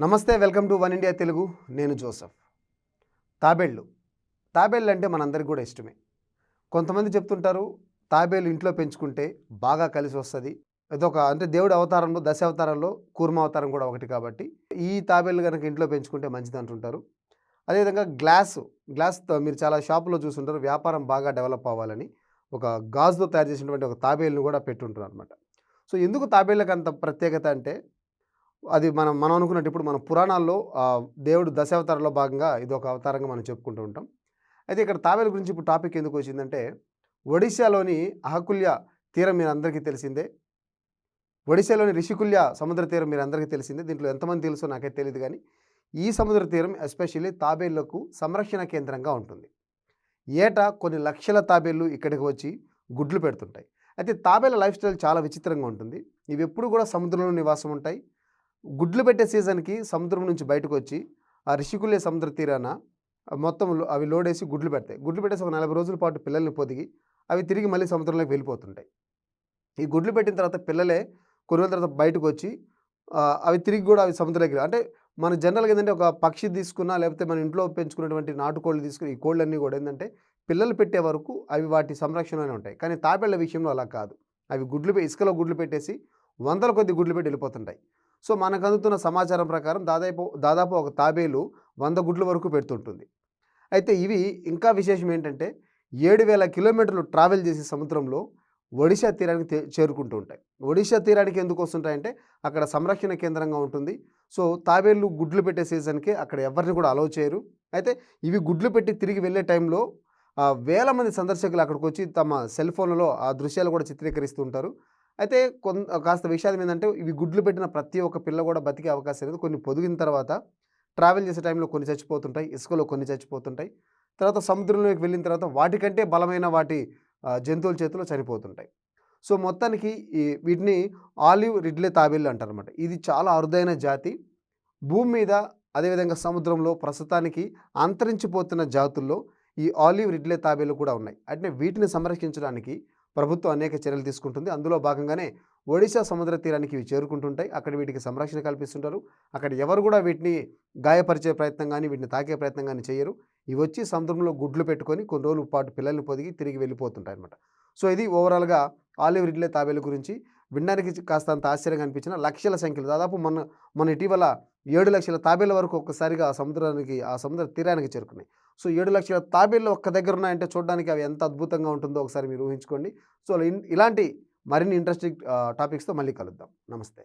నమస్తే welcome to one India Telugu. నేను Joseph. తాబేళ్ళు తాబేళ్ళు అంటే మనందరికి కూడా ఇష్టమే. కొంతమంది చెప్తుంటారు తాబేలు ఇంట్లో పెంచుకుంటే బాగా కలిసి వస్తుంది. ఇదొక అంటే దేవుడి అవతారంలో దశ అవతారంలో కూర్మ అవతారం కూడా ఒకటి కాబట్టి ఈ తాబేళ్ళు కనుక ఇంట్లో పెంచుకుంటే మంచిది అంటుంటారు. అదేవిధంగా గ్లాసు. గ్లాస్ మీరు చాలా షాపులో చూస్తుంటారు వ్యాపారం బాగా డెవలప్ అవ్వాలని ఒక గాజుతో తయారు చేసినటువంటి ఒక తాబేలును కూడా పెట్టుంటారు అనమాట సో ఎందుకు తాబేళ్ళకి అంత ప్రత్యేకత అంటే అది మనం మనం అనుకున్నట్టు ఇప్పుడు మన పురాణాల్లో దేవుడు దశావతారంలో భాగంగా ఇది ఒక అవతారంగా మనం చెప్పుకుంటూ ఉంటాం. అయితే ఇక్కడ తాబేలు గురించి ఇప్పుడు టాపిక్ ఎందుకు వచ్చిందంటే ఒడిశాలోని అహకుల్య తీరం మీరు అందరికీ తెలిసిందే. ఒడిశాలోని రిషికుల్య సముద్ర తీరం మీరు అందరికీ తెలిసిందే. దీంట్లో ఎంతమంది తెలుసో నాకైతే తెలియదు కానీ ఈ సముద్ర తీరం ఎస్పెషల్లీ తాబేళ్ళకు సంరక్షణ కేంద్రంగా ఉంటుంది. ఏటా కొన్ని లక్షల తాబేళ్ళు ఇక్కడికి వచ్చి గుడ్లు పెడుతుంటాయి. అయితే తాబేల లైఫ్ స్టైల్ చాలా విచిత్రంగా ఉంటుంది. ఇవి ఎప్పుడు కూడా సముద్రంలో నివాసం ఉంటాయి. గుడ్లు పెట్టే సీజన్కి సముద్రం నుంచి బయటకు వచ్చి ఆ రిషికులే సముద్ర తీరాన మొత్తం అవి లోడేసి గుడ్లు పెడతాయి. గుడ్లు పెట్టేసి ఒక నలభై రోజుల పాటు పిల్లల్ని పొదిగి అవి తిరిగి మళ్ళీ సముద్రంలోకి వెళ్ళిపోతుంటాయి. ఈ గుడ్లు పెట్టిన తర్వాత పిల్లలే కొన్ని రోజుల తర్వాత బయటకు వచ్చి అవి తిరిగి కూడా అవి సముద్రంలోకి అంటే మన జనరల్గా ఏంటంటే ఒక పక్షి తీసుకున్నా లేకపోతే మన ఇంట్లో పెంచుకున్నటువంటి నాటుకోళ్ళు తీసుకుని ఈ కోళ్ళన్నీ కూడా ఏంటంటే పిల్లలు పెట్టే వరకు అవి వాటి సంరక్షణలోనే ఉంటాయి. కానీ తాబేళ్ళ విషయంలో అలా కాదు. అవి గుడ్లు ఇసుకలో గుడ్లు పెట్టేసి వందల కొద్ది గుడ్లు పెట్టి వెళ్ళిపోతుంటాయి. సో మనకు అందుతున్న సమాచారం ప్రకారం దాదాపు దాదాపు ఒక తాబేలు వంద గుడ్ల వరకు పెడుతుంటుంది. అయితే ఇవి ఇంకా విశేషం ఏంటంటే ఏడు వేల కిలోమీటర్లు ట్రావెల్ చేసి సముద్రంలో ఒడిశా తీరానికి చేరుకుంటూ ఉంటాయి. ఒడిశా తీరానికి ఎందుకు వస్తుంటాయంటే అక్కడ సంరక్షణ కేంద్రంగా ఉంటుంది. సో తాబేళ్ళు గుడ్లు పెట్టే సీజన్కి అక్కడ ఎవరిని కూడా అలౌ చేయరు. అయితే ఇవి గుడ్లు పెట్టి తిరిగి వెళ్ళే టైంలో వేల మంది సందర్శకులు అక్కడికి వచ్చి తమ సెల్ ఫోన్లలో ఆ దృశ్యాలు కూడా చిత్రీకరిస్తూ ఉంటారు. అయితే కొంత కాస్త విషయాలు ఏంటంటే ఇవి గుడ్లు పెట్టిన ప్రతి ఒక్క పిల్ల కూడా బతికే అవకాశం లేదు. కొన్ని పొదిగిన తర్వాత ట్రావెల్ చేసే టైంలో కొన్ని చచ్చిపోతుంటాయి ఇసుకలో కొన్ని చచ్చిపోతుంటాయి. తర్వాత సముద్రంలోకి వెళ్ళిన తర్వాత వాటికంటే బలమైన వాటి జంతువుల చేతిలో చనిపోతుంటాయి. సో మొత్తానికి ఈ వీటిని ఆలివ్ రిడ్లే తాబేళ్ళు అంటారు అనమాట ఇది చాలా అరుదైన జాతి. భూమి మీద అదేవిధంగా సముద్రంలో ప్రస్తుతానికి అంతరించిపోతున్న జాతుల్లో ఈ ఆలివ్ రిడ్లే తాబేలు కూడా ఉన్నాయి. అంటే వీటిని సంరక్షించడానికి ప్రభుత్వం అనేక చర్యలు తీసుకుంటుంది. అందులో భాగంగానే ఒడిశా సముద్ర తీరానికి ఇవి చేరుకుంటుంటాయి. అక్కడ వీటికి సంరక్షణ కల్పిస్తుంటారు. అక్కడ ఎవరు కూడా వీటిని గాయపరిచే ప్రయత్నం కానీ వీటిని తాకే ప్రయత్నం కానీ చేయరు. ఇవి వచ్చి సముద్రంలో గుడ్లు పెట్టుకొని కొన్ని రోజుల పాటు పిల్లల్ని పొదిగి తిరిగి వెళ్ళిపోతుంటాయి అనమాట సో ఇది ఓవరాల్గా ఆలివ్ రిడ్లే తాబేలు గురించి వినడానికి కాస్త అంత ఆశ్చర్యంగా అనిపించిన లక్షల సంఖ్యలో దాదాపు మన మన ఇటీవల ఏడు లక్షల తాబేల వరకు ఒక్కసారిగా ఆ సముద్రానికి ఆ సముద్ర తీరానికి చేరుకున్నాయి. సో ఏడు లక్షల తాబేళ్ళు ఒక్క దగ్గర ఉన్నాయంటే చూడడానికి అవి ఎంత అద్భుతంగా ఉంటుందో ఒకసారి మీరు ఊహించుకోండి. సో ఇలాంటి మరిన్ని ఇంట్రెస్టింగ్ టాపిక్స్తో మళ్ళీ కలుద్దాం. నమస్తే.